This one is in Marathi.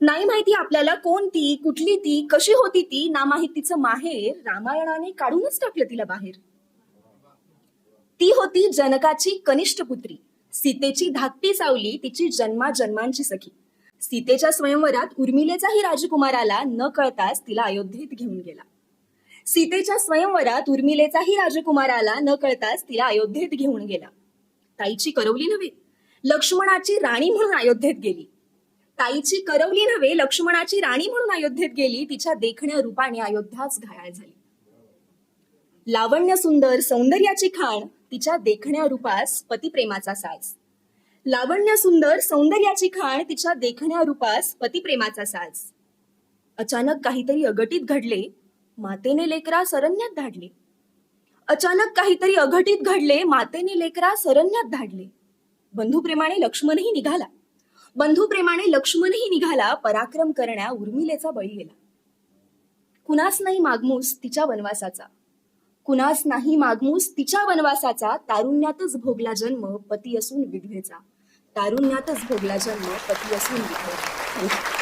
नाही माहिती आपल्याला कोण ती कुठली ती कशी होती ती ना माहितीचं माहेर रामायणाने काढूनच टाकलं तिला बाहेर. ती होती जनकाची कनिष्ठ पुत्री. सीतेची धाकटी सावली तिची जन्मा जन्मांची सखी. सीतेच्या स्वयंवरात उर्मिलेचाही राजकुमाराला न कळताच तिला अयोध्येत घेऊन गेला. सीतेच्या स्वयंवरात उर्मिलेचाही राजकुमाराला न कळताच तिला अयोध्येत घेऊन गेला. ताईची करवली नव्हे. लक्ष्मणाची राणी म्हणून अयोध्येत गेली. ताईची करवली नव्हे लक्ष्मणाची राणी म्हणून अयोध्येत गेली तिच्या देखण्या रूपाने अयोध्याच घायाळ झाली. लावण्य सुंदर सौंदर्याची खाण तिच्या देखण्या रूपास पतिप्रेमाचा साज. लावण्य सुंदर सौंदर्याची खाण तिच्या देखण्या रूपास पतिप्रेमाचा साज. अचानक काहीतरी अघटित घडले मातेने लेकरा सरण्यात धाडले. अचानक काहीतरी अघटित घडले मातेने लेकरा सरण्यात धाडले. बंधुप्रेमाने लक्ष्मणही निघाला. बंधुप्रेमाने लक्ष्मणही निघाला पराक्रम करण्या उर्मिलेचा बळी गेला. कुणास नाही मागमूस तिच्या वनवासाचा? कुणास नाही मागमूस तिच्या वनवासाचा? तारुण्यातच भोगला जन्म पती असून विधवेचा. तारुण्यातच भोगला जन्म पती असून विधवेचा.